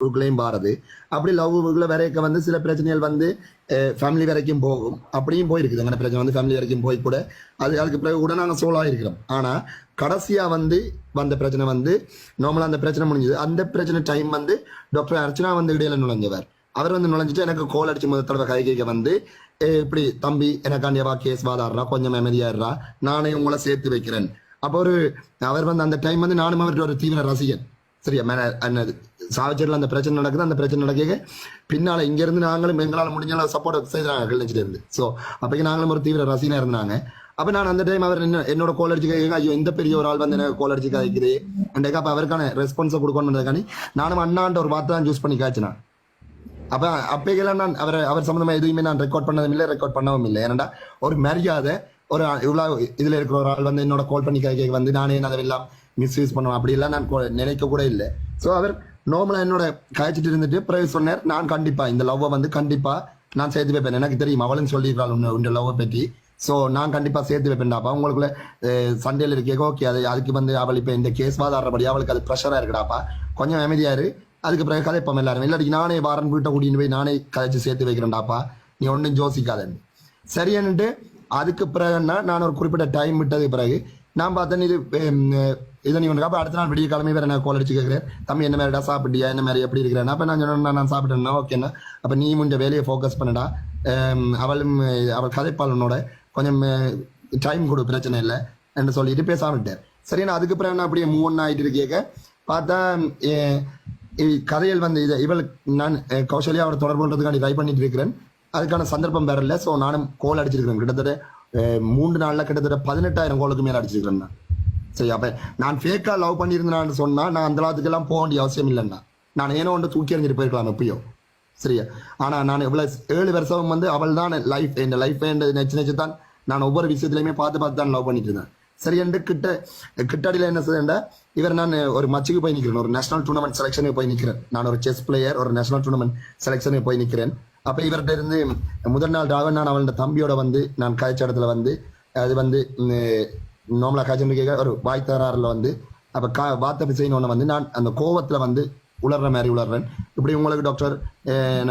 லவ்வுக்குள்ளேயும் பாரது. அப்படி லவ் வரைக்க வந்து சில பிரச்சனைகள் வந்து ஃபேமிலி வரைக்கும் போகும். அப்படியும் போயிருக்குது. அந்த பிரச்சனை வந்து ஃபேமிலி வரைக்கும் போய் கூட. அது அதுக்கு பிறகு கூட நாங்கள் சோலாக இருக்கிறோம் ஆனால் கடைசியாக வந்து வந்த பிரச்சனை வந்து நார்மலாக அந்த பிரச்சனை முடிஞ்சது. அந்த பிரச்சனை டைம் வந்து டாக்டர் அர்ச்சனா வந்து இடையில நுழைஞ்சவர். அவர் வந்து நுழைஞ்சிட்டு எனக்கு கோல் அடிச்சு முதல் தடவை கை கேட்க வந்து இப்படி தம்பி எனக்காண்டியவா கேஸ் வாதாடுறா கொஞ்சம் அமைதியாடுறா நானே உங்களை சேர்த்து வைக்கிறேன். அப்போ ஒரு அவர் வந்து அந்த டைம் வந்து நானும் அவர்கிட்ட ஒரு தீவிர ரசிகன். சரியா? மேல என்னது? சாவச்சேரியில் அந்த பிரச்சனை நடக்குது அந்த பிரச்சனை நடக்க பின்னால் இங்கேருந்து நாங்களும் எங்களால் முடிஞ்ச சப்போர்ட் செய்கிறாங்க கிளிச்சிட்டு ஸோ அப்போக்கு நாங்களும் ஒரு தீவிர ரசிகனாக இருந்தாங்க. அப்போ நான் அந்த டைம் அவர் என்ன என்னோட கோல் அடிச்சு கேட்க ஐயோ இந்த பெரிய ஒரு ஆள் வந்து எனக்கு கோல் அடிச்சு காய்க்குது அன்றைக்கு அப்போ அவருக்கான ரெஸ்பான்ஸை கொடுக்கணுன்றதுக்காண்டி நானும் அண்ணான்ற ஒரு வார்த்தை தான் சூஸ் பண்ணி காய்ச்சினேன் அப்போ அப்பைக்கெல்லாம் நான் அவர் அவர் சம்மந்தமாக எதுவுமே நான் ரெக்கார்ட் பண்ணதும் இல்லை ரெக்கார்ட் பண்ணவும் இல்லை. ஏன்னா ஒரு மரியாதை ஒரு இவ்வளோ இதில் இருக்கிற ஒரு ஆள் வந்து என்னோட கால் பண்ணி கேட்க வந்து நானே அதெல்லாம் மிஸ்யூஸ் பண்ணுவேன். அப்படி நான் நினைக்க கூட இல்லை. ஸோ அவர் நார்மலாக என்னோட காய்ச்சிட்டு இருந்துட்டு பிறகு சொன்னார் நான் கண்டிப்பாக இந்த லவ்வை வந்து கண்டிப்பாக நான் சேர்த்து வைப்பேன். எனக்கு தெரியும் அவளும் சொல்லியிருக்காள் உன்ன உன் லவ்வை பற்றி ஸோ நான் கண்டிப்பாக சேர்த்து வைப்பேன்டாப்பா உங்களுக்குள்ள சண்டேல இருக்கே ஓகே அது அதுக்கு வந்து அவள் இப்போ இந்த கேஸ் வாதாடுறபடி அவளுக்கு அது ப்ரெஷராக இருக்குடாப்பா. கொஞ்சம் அமைதியாரு அதுக்கு பிறகு கதைப்போம் எல்லாரும். இல்லாட்டி நானே வாரன் வீட்டை கூட்டின்னு போய் நானே கதைச்சு சேர்த்து வைக்கிறேன்டாப்பா. நீ ஒன்றும் ஜோசிக்காதன்னு சரியானுட்டு அதுக்கு பிறகுன்னா நான் ஒரு குறிப்பிட்ட டைம் விட்டதுக்கு பிறகு நான் பார்த்தேன் இது இதை நீ உனக்கு அப்போ அடுத்த நாள் விடிய கிழமை வேற நான் கோல் அடிச்சு கேட்குறேன் தம்பி என்ன மாதிரிடா சாப்பிட்டியா? என்ன மாதிரி எப்படி இருக்கிறேன் அப்போ நான் சொன்னேன் நான் சாப்பிட்டேன்னா ஓகேண்ணா அப்போ நீ முஞ்ச வேலையை ஃபோக்கஸ் பண்ணடா. அவளும் அவள் கதைப்பாள் உன்னோட கொஞ்சம் டைம் கொடு பிரச்சனை இல்லை என்று சொல்லிட்டு பேசாம விட்டார் சரி நான் அதுக்கு பிறகு நான் அப்படியே மூவ் ஒன் ஆகிட்டு இருக்கேக்க பார்த்தா இ- கதையில் வந்து இது இவள் நான் கௌசல்யா அவரை தொடர்பு கொள்றதுக்காண்டி ட்ரை பண்ணிட்டு இருக்கிறேன். அதுக்கான சந்தர்ப்பம் வேற இல்லை. ஸோ நானும் கோல் அடிச்சிருக்கிறேன். கிட்டத்தட்ட மூன்று நாளில் கிட்டத்தட்ட பதினெட்டாயிரம் கோலுக்கு மேலே அடிச்சிருக்கிறேன்னா சரி அப்போ நான் ஃபேக்காக லவ் பண்ணியிருந்தேன்னு சொன்னால் நான் அந்த அளவுக்குலாம் போக வேண்டிய அவசியம் இல்லைன்னா நான் ஏனோ ஒன்று தூக்கி எறிஞ்சிட்டு போயிருக்கலாம் எப்பயோ. சரியா? ஆனால் நான் எவ்வளோ ஏழு வருஷம் வந்து அவள் தான் லைஃப் என் லைஃப் நெச்சு நெச்சு தான் நான் ஒவ்வொரு விஷயத்துலையுமே பார்த்து பார்த்து தான் லவ் பண்ணிட்டு இருந்தேன். சரி என்று கிட்ட கிட்டடியில் என்ன செய்யண்டா இவர் நான் ஒரு மச்சுக்கு போய் நிற்கிறேன் ஒரு நேஷனல் டூர்னமெண்ட் செலெக்ஷனுக்கு போய் நிற்கிறேன் நான் ஒரு செஸ் பிளேயர் ஒரு நேஷனல் டூர்னமெண்ட் செலெக்ஷனுக்கு போய் நிற்கிறேன் அப்ப இவர்கிட்ட இருந்து முதல் நாள் ராகவன் நான் அவனோட தம்பியோட வந்து நான் காய்ச்ச இடத்துல வந்து அது வந்து நார்மலா காய்ச்சல் கேட்க ஒரு வாய் தகராறுல வந்து அப்ப கா வார்த்தை பிசைன்னு ஒன்று வந்து நான் அந்த கோவத்துல வந்து உளர்ற மாதிரி உளர்றேன். இப்படி உங்களுக்கு டாக்டர்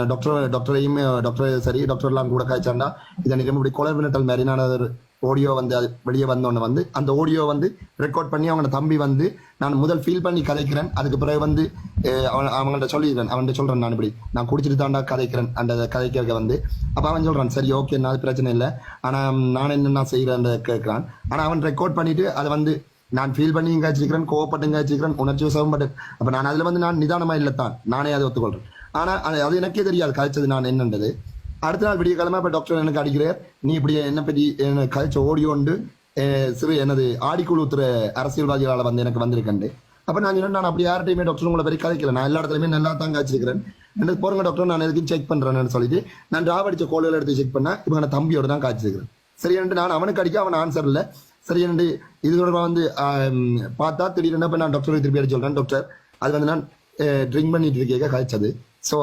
டாக்டர் டாக்டரையும் டாக்டர் சரி டாக்டர்லாம் கூட காய்ச்சாண்டா இதை நிஜம் இப்படி கொலை வினட்டல் மாதிரி நான் ஒரு ஆடியோ வந்து அது வெளியே வந்தோடனே வந்து அந்த ஆடியோ வந்து ரெக்கார்ட் பண்ணி அவங்க தம்பி வந்து நான் முதல் ஃபீல் பண்ணி கதைக்கிறேன். அதுக்கு பிறகு வந்து அவன் அவங்கள்ட்ட சொல்லிடுறேன். அவன்கிட்ட சொல்கிறேன் நான் இப்படி. நான் குடிச்சிட்டு தாண்டா கதைக்கிறேன். அந்த கதைக்கிறக்க வந்து. அப்போ அவன் சொல்கிறான் சரி ஓகே அது பிரச்சனை இல்லை. ஆனால் நான் என்னென்ன செய்கிறேன் கேட்குறான். ஆனால் அவன் ரெக்கார்ட் பண்ணிட்டு அதை வந்து நான் ஃபீல் பண்ணி காய்ச்சிருக்கிறேன் கோவப்பட்டும் காய்ச்சிருக்கிறேன் உணர்ச்சி வசவும் பட்டு அப்போ நான் அதில் வந்து நான் நிதானமாக இல்லை தான் நானே அதை ஒத்துக்கொள்கிறேன் ஆனால் அது எனக்கே தெரியாது கதைச்சது நான் என்னன்றது. அடுத்த நாள் விடிய கிழமை இப்போ டாக்டர் எனக்கு அடிக்கிறார் நீ இப்படி என்ன பற்றி என்ன கழிச்ச ஓடியோண்டு சிறு எனது ஆடிக்குழு உத்துற அரசியல்வாதிகளால வந்து எனக்கு வந்திருக்கண்டு. அப்போ நான் சொன்னேன் நான் அப்படி யார்கிட்டையுமே டாக்டர் உங்களை பற்றி கதைக்கல. நான் எல்லா இடத்துலையுமே நல்லா தான் காய்ச்சிருக்கிறேன் எனக்கு போறங்க டாக்டர் நான் எதுக்கும் செக் பண்ணுறேன்னு சொல்லிட்டு நான் டிராவ் அடிச்ச எடுத்து செக் பண்ணா இப்போ நான் தம்பியோட தான் காய்ச்சிருக்கிறேன் சரியாண்டு நான் அவனுக்கு அடிக்க அவன் ஆன்சர் இல்லை. சரியாண்டு இது தொடர்பாக வந்து பார்த்தா திடீர்னு இப்போ நான் டாக்டருக்கு திருப்பி அடிச்சு சொல்கிறேன் டாக்டர் அது வந்து நான் ட்ரிங்க் பண்ணிட்டு இருக்கேன் காய்ச்சது ஸோ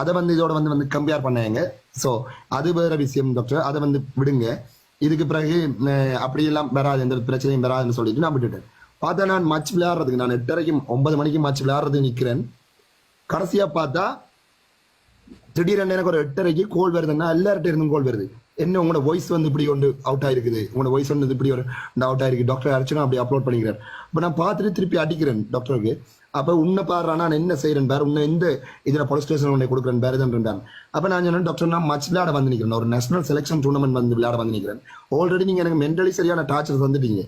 அதை வந்து இதோட வந்து வந்து கம்பேர் பண்ணாங்க. ஸோ அது வேற விஷயம் டாக்டர் அதை வந்து விடுங்க. இதுக்கு பிறகு அப்படியெல்லாம் வராது. எந்த பிரச்சனையும் வராதுன்னு சொல்லிட்டு நான் விட்டுட்டேன். பார்த்தா நான் மச் விளையாடுறதுக்கு நான் எட்டரைக்கும் ஒன்பது மணிக்கு மச் விளையாடுறதுக்கு நிற்கிறேன் கடைசியாக பார்த்தா திடீரென்று எனக்கு ஒரு எட்டரைக்கு கோல் வருதுன்னா எல்லார்ட்ட இருந்தும் கோல் வருது. என்ன உங்களோட வாய்ஸ் வந்து இப்படி ஒன்று அவுட் ஆயிருக்குது? உங்களோட வாய்ஸ் வந்து இப்படி ஒரு அவுட் ஆயிருக்கு. டாக்டர் அர்ச்சனா அப்படி அப்லோட் பண்ணிக்கிறார். இப்போ நான் பார்த்துட்டு திருப்பி அடிக்கிறேன் டாக்டருக்கு அப்போ உன்னை பாரு நான் என்ன செய்யறேன் பேர் உன்னை எந்த இதில் போலீஸ் ஸ்டேஷன் உன்னை கொடுக்குறேன் பேர் இதுன்றான் அப்போ நான் சொன்னேன் டாக்டர் நான் மச் விளையாட வந்து நிற்கிறேன் ஒரு நேஷனல் செலெக்ஷன் டூர்னமெண்ட் வந்து விளையாட வந்து நிற்கிறேன் ஆல்ரெடி நீங்கள் எனக்கு மென்டலி சரியான டார்ச்சர் வந்துட்டீங்க.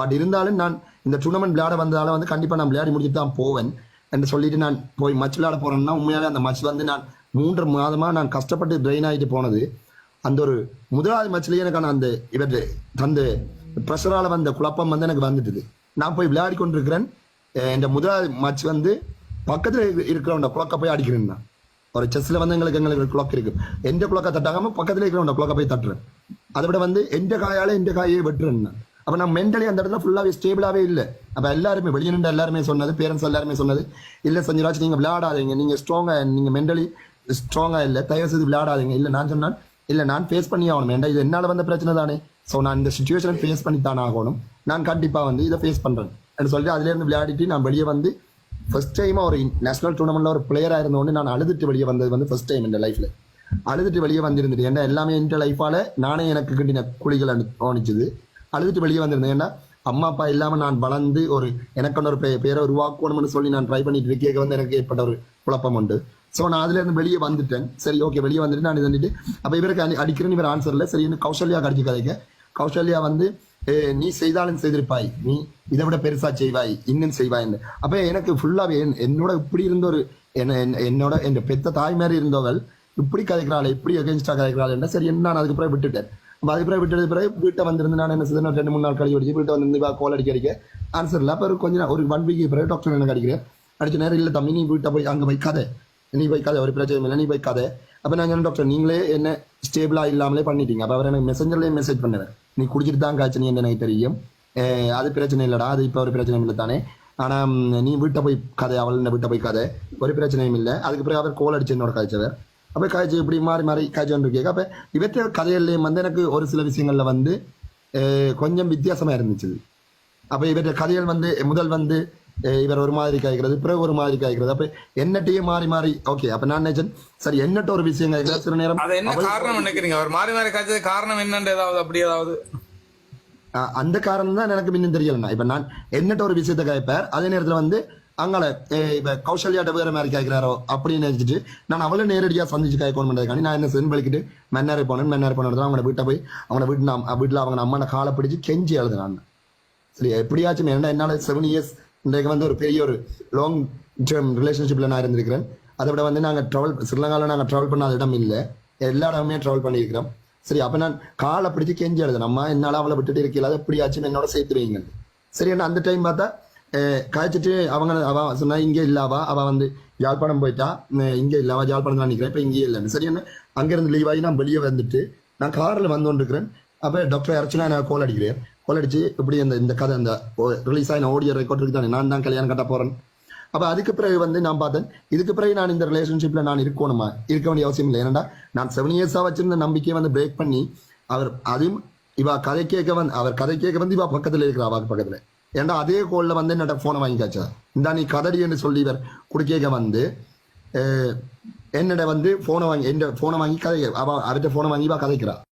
பட் இருந்தாலும் நான் இந்த டூர்னமெண்ட் விளையாட வந்ததால வந்து கண்டிப்பாக நான் விளையாடி முடிச்சுட்டு தான் போவேன். என்று சொல்லிட்டு நான் போய் மச் விளையாட போறேன்னா உண்மையாவே அந்த மச் வந்து நான் மூன்று மாதமா நான் கஷ்டப்பட்டு ட்ரெயின் ஆகிட்டு போனது. அந்த ஒரு முதலாவது மச்சிலேயே எனக்கான அந்த இவர் தந்த ப்ரெஷரால வந்த குழப்பம் வந்து எனக்கு வந்துட்டுது. நான் போய் விளையாடி கொண்டிருக்கிறேன். என் இந்த முதலாவது வந்து பக்கத்தில் இரு- இருக்கிறவன் குழக்க போய் அடிக்கிறேன் ஒரு செஸ்ல வந்து எங்களுக்கு எங்களுக்கு குழக்க இருக்கு. எந்த குழக்க தட்டாகாம பக்கத்துல இருக்கிறவன் குழக்க போய் தட்டுறேன். அதை விட வந்து எந்த காயால எந்த காயை வெட்டுறேன் அப்போ நான் மென்டலி அந்த இடத்துல ஃபுல்லாகவே ஸ்டேபிளாகவே இல்லை. அப்போ எல்லாருமே வெளியே நின்று எல்லாருமே சொன்னது பேரண்ட்ஸ் எல்லாருமே சொன்னது இல்லை சஞ்சராஜ் நீங்கள் விளையாடாதீங்க. நீங்கள் ஸ்ட்ராங்காக நீங்கள் மென்டலி ஸ்ட்ராங்காக இல்லை. தயவு செய்து விளையாடாதீங்க. இல்லை நான் சொன்னேன் இல்லை நான் ஃபேஸ் பண்ணி ஆகணும். ஏன்டா இது என்னால் வந்த பிரச்சனை தானே? ஸோ நான் இந்த சுச்சுவேஷனை ஃபேஸ் பண்ணி தானே ஆகணும். நான் கண்டிப்பாக வந்து இதை ஃபேஸ் பண்ணுறேன் சொல்லிட்டு அதுல இருந்து விளையாடிட்டு நான் வெளியே வந்து ஃபர்ஸ்ட் டைம் ஒரு நேஷனல் டூர்னமெண்ட்ல ஒரு பிளேயரா இருந்தோன்னு நான் அழுதுட்டு வெளியே வந்தது வந்து ஃபர்ஸ்ட் டைம் இந்த லைஃப்ல அழுதுட்டு வெளியே வந்திருந்தது. ஏன்னா எல்லாமே என் லைஃபால நானே எனக்கு கிண்டின குழிகள் தோணிச்சுது. அழுதுட்டு வெளியே வந்திருந்தேன். ஏன்னா அம்மா அப்பா இல்லாம நான் வளர்ந்து ஒரு எனக்கு ஒரு பேரை உருவாக்கணும்னு சொல்லி நான் ட்ரை பண்ணிட்டு இருக்கேன் வந்து எனக்கு ஏற்பட்ட ஒரு குழப்பம் உண்டு. ஸோ நான் அதுல இருந்து வெளியே வந்துட்டேன். சரி ஓகே வெளியே வந்துட்டு நான் இது வந்துட்டு அப்ப இவருக்கு அடி- அடிக்கிறேன்னு இவர் ஆன்சர் இல்லை சரி இன்னும் கௌசல்யா கடிச்சு கதைக்க கௌசல்யா வந்து நீ செய்தாலும் செய்திருப்பாய். நீ இதை விட பெருசா செய்வாய். இன்னும் செய்வாய் அப்ப எனக்கு ஃபுல்லாவே என்- என்னோட இப்படி இருந்த ஒரு என்ன- என்னோட என் பெத்த தாய் மாதிரி இருந்தவள் இப்படி கதைக்கிறாள் இப்படி அகேன்ஸ்டா கதைக்கிறாள் என்ன சரி என்ன நான் அதுக்கப்புறம் விட்டுட்டேன். அதுக்கப்புறம் அதுக்கு பிறகு விட்டது பிறகு வீட்டை வந்திருந்து நான் என்ன செய்தேன்? ரெண்டு மூணு நாள் கழிவு அடிச்சு வீட்டை வந்து கோல் அடிக்க அடிக்க ஆன்சர் இல்லை. அப்புறம் கொஞ்சம் ஒரு ஒன் வீக் பிறகு டாக்டர் எனக்கு அடிக்கிறேன் அடிச்ச நேரம் இல்லை தம்பி நீ வீட்டை போய் அங்கே போய் கதை. நீ போய் கதை ஒரு பிரச்சனை இல்லை. நீ போய் கதை. அப்போ நான் சொன்னேன் டாக்டர் நீங்களே என்ன ஸ்டேபிளாக இல்லாமலே பண்ணிட்டீங்க. அப்போ அவர் எனக்கு மெசஞ்சர்லேயே மெசேஜ் பண்ணுவேன் நீ குடிச்சிட்டு தான் காய்ச்சி நீ என்ன எனக்கு தெரியும்? அது பிரச்சனை இல்லைடா அது இப்போ ஒரு பிரச்சனையும் இல்லை தானே. ஆனால் நீ வீட்டை போய் கதை அவள் என்ன வீட்டை போய் கதை. ஒரு பிரச்சனையும் இல்லை. அதுக்கு பிறகு அவர் கோல் அடிச்சு என்னோட காய்ச்சவர். அப்போ காய்ச்சி இப்படி மாறி மாறி காய்ச்சி வந்து கேட்க அப்போ இவற்றை கதைகள்லேயும் வந்து எனக்கு ஒரு சில விஷயங்களில் வந்து கொஞ்சம் வித்தியாசமாக இருந்துச்சு. அப்போ இவற்ற கதைகள் வந்து முதல் வந்து இவர் ஒரு மாதிரி காய்க்கிறது பிறகு ஒரு மாதிரி காய்க்கிறது அப்ப என்னட்டையும் மாறி மாறி ஓகே அப்ப நான் நினைச்சேன் சரி என்னட்ட ஒரு விஷயம் காய்க்கிறது சில நேரம் அது என்ன அவள் காரணம் நினைக்கிறீங்க? அவர் மாறி மாறி காய்ச்சது காரணம் என்னன்னு ஏதாவது அப்படி ஏதாவது? அந்த காரணம் தான் எனக்கு இன்னும் தெரியலண்ணா. இப்ப நான் என்னட்ட ஒரு விஷயத்தை காய்ப்பார் அதே நேரத்துல வந்து அங்கால இப்ப கௌசல்யாட்ட வேற மாதிரி காய்க்கிறாரோ அப்படின்னு நினைச்சிட்டு நான் அவளை நேரடியா சந்திச்சு காய்க்கணும் பண்றதுக்காண்டி நான் என்ன சென் வலிக்கிட்டு மன்னாரை போனேன் மன்னாரை போனது அவங்க வீட்டை போய் அவங்க வீட்டு நான் வீட்டுல அவங்க அம்மா காலை பிடிச்சு கெஞ்சி எழுதுனான் சரி எப்படியாச்சும் ஏன்னா என்னால செவன் இயர்ஸ் இன்றைக்கு வந்து ஒரு பெரிய ஒரு லாங் டேர்ம் ரிலேஷன்ஷிப்பில் நான் இருந்திருக்கிறேன். அதை விட வந்து நாங்கள் ட்ராவல் ஸ்ரீலங்காவில் நாங்கள் ட்ராவல் பண்ணாத இடம் இல்லை. எல்லா இடமுமே ட்ராவல் பண்ணியிருக்கிறோம். சரி அப்போ நான் காலை பிடிச்சி கெஞ்சி எழுதுனேன் அம்மா என்னால் அவளை விட்டுட்டு இருக்கல அதை எப்படியாச்சும் என்னோட சேர்த்து வைங்க சரி என்ன அந்த டைம் பார்த்தா காய்ச்சிட்டு அவங்க அவ சொன்னா இங்கே இல்லாவா அவ வந்து யாழ்ப்பாணம் போயிட்டா? இங்கே இல்லாவா யாழ்ப்பாணம் தான் நிற்கிறேன் இப்போ இங்கே இல்லைன்னு சரி என்ன அங்கேருந்து லீவ் ஆகி நான் வெளியே வந்துட்டு நான் காரில் வந்து கொண்டிருக்கிறேன். அப்போ டாக்டர் அர்ச்சனா நான் கோல் அடிக்கிறேன். கொள்ளடிச்சு இப்படி அந்த இந்த கதை அந்த ரிலீஸ் ஆகின ஓடியோ ரெக்கார்ட் இருக்கு தானே நான் தான் கல்யாணம் கட்ட போகிறேன் அப்போ அதுக்கு பிறகு வந்து நான் பார்த்தேன் இதுக்கு பிறகு நான் இந்த ரிலேஷன்ஷிப்பில் நான் இருக்கணுமா? இருக்க வேண்டிய அவசியம் இல்லை. ஏன்னா நான் செவன் இயர்ஸாக வச்சிருந்த நம்பிக்கையை வந்து பிரேக் பண்ணி அவர் அதையும் இவா கதை கேட்க வந்து அவர் கதை கேட்க வந்து இவா பக்கத்தில் இருக்கிறா அவ பக்கத்தில். ஏன்டா அதே கோலில் வந்து என்னோட ஃபோனை வாங்கிக்காச்சா? இந்த நீ கதடி என்று சொல்லி இவர் குடிக்க வந்து என்னோட வந்து ஃபோனை வாங்கி என் ஃபோனை வாங்கி கதை அவ அவர்கிட்ட ஃபோனை வாங்கி இவா கதைக்கிறா.